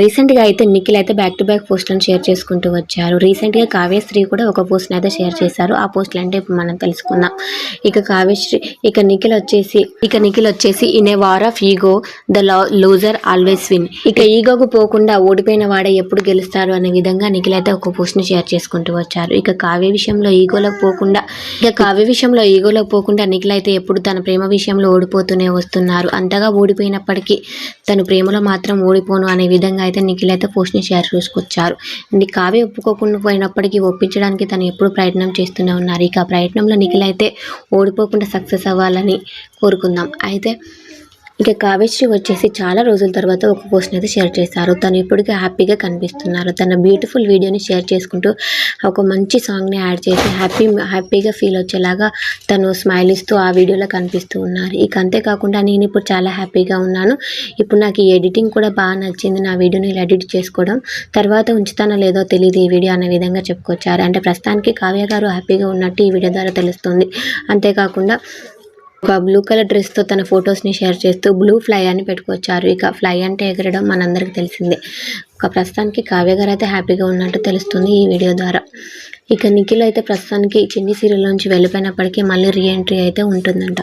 రీసెంట్గా అయితే నిఖిల్ అయితే బ్యాక్ టు బ్యాక్ పోస్ట్లను షేర్ చేసుకుంటూ వచ్చారు. రీసెంట్గా కావ్యశ్రీ కూడా ఒక పోస్ట్ని అయితే షేర్ చేశారు. ఆ పోస్టులు అంటే ఇప్పుడు మనం తెలుసుకుందాం. ఇక కావ్యశ్రీ ఇక నిఖిల్ వచ్చేసి ఇక నిఖిల్ వచ్చేసి in a war of ego the loser always win ఇక ఈగోకు పోకుండా ఓడిపోయిన వాడే ఎప్పుడు గెలుస్తారు అనే విధంగా నిఖిల్ అయితే ఒక పోస్ట్ని షేర్ చేసుకుంటూ వచ్చారు. ఇక కావ్య విషయంలో ఈగోలోకి పోకుండా ఇక కావ్య విషయంలో ఈగోలోకి పోకుండా నిఖిల్ అయితే ఎప్పుడు తన ప్రేమ విషయంలో ఓడిపోతూనే వస్తున్నారు. అంతగా ఓడిపోయినప్పటికీ తను ప్రేమలో మాత్రం ఓడిపోను అనే విధంగా అయితే నిఖిల్ అయితే పోస్ట్ని షేర్ చేసుకొచ్చారు. అండ్ కావ్య ఒప్పుకోకుండా పోయినప్పటికీ ఒప్పించడానికి తను ఎప్పుడు ప్రయత్నం చేస్తూనే ఉన్నారు. ఇక ఆ ప్రయత్నంలో నిఖిల్ అయితే ఓడిపోకుండా సక్సెస్ అవ్వాలని కోరుకుందాం. అయితే ఇక కావ్యశ్రీ వచ్చేసి చాలా రోజుల తర్వాత ఒక పోస్ట్ని అయితే షేర్ చేశారు. తను ఇప్పటికీ హ్యాపీగా కనిపిస్తున్నారు. తన బ్యూటిఫుల్ వీడియోని షేర్ చేసుకుంటూ ఒక మంచి సాంగ్ని యాడ్ చేసి హ్యాపీ హ్యాపీగా ఫీల్ వచ్చేలాగా తను స్మైల్ ఇస్తూ ఆ వీడియోలో కనిపిస్తూ ఉన్నారు. ఇక అంతేకాకుండా నేను ఇప్పుడు చాలా హ్యాపీగా ఉన్నాను. ఇప్పుడు నాకు ఈ ఎడిటింగ్ కూడా బాగా నచ్చింది. నా వీడియోని ఇలా ఎడిట్ చేసుకోవడం. తర్వాత ఉంచుతానో లేదో తెలియదు ఈ వీడియో అనే విధంగా చెప్పుకొచ్చారు. అంటే ప్రస్తుతానికి కావ్య గారు హ్యాపీగా ఉన్నట్టు ఈ వీడియో ద్వారా తెలుస్తుంది. అంతేకాకుండా ఒక బ్లూ కలర్ డ్రెస్తో తన ఫొటోస్ని షేర్ చేస్తూ బ్లూ ఫ్లై అని పెట్టుకొచ్చారు. ఇక ఫ్లై అంటే ఎగరడం మనందరికీ తెలిసిందే. ఒక ప్రస్తుతానికి కావ్య గారు అయితే హ్యాపీగా ఉన్నట్టు తెలుస్తుంది ఈ వీడియో ద్వారా. ఇక నిఖిల్ అయితే ప్రస్తుతానికి చిన్ని సీరియల్ నుంచి వెళ్ళిపోయినప్పటికీ మళ్ళీ రీఎంట్రీ అయితే ఉంటుందంట.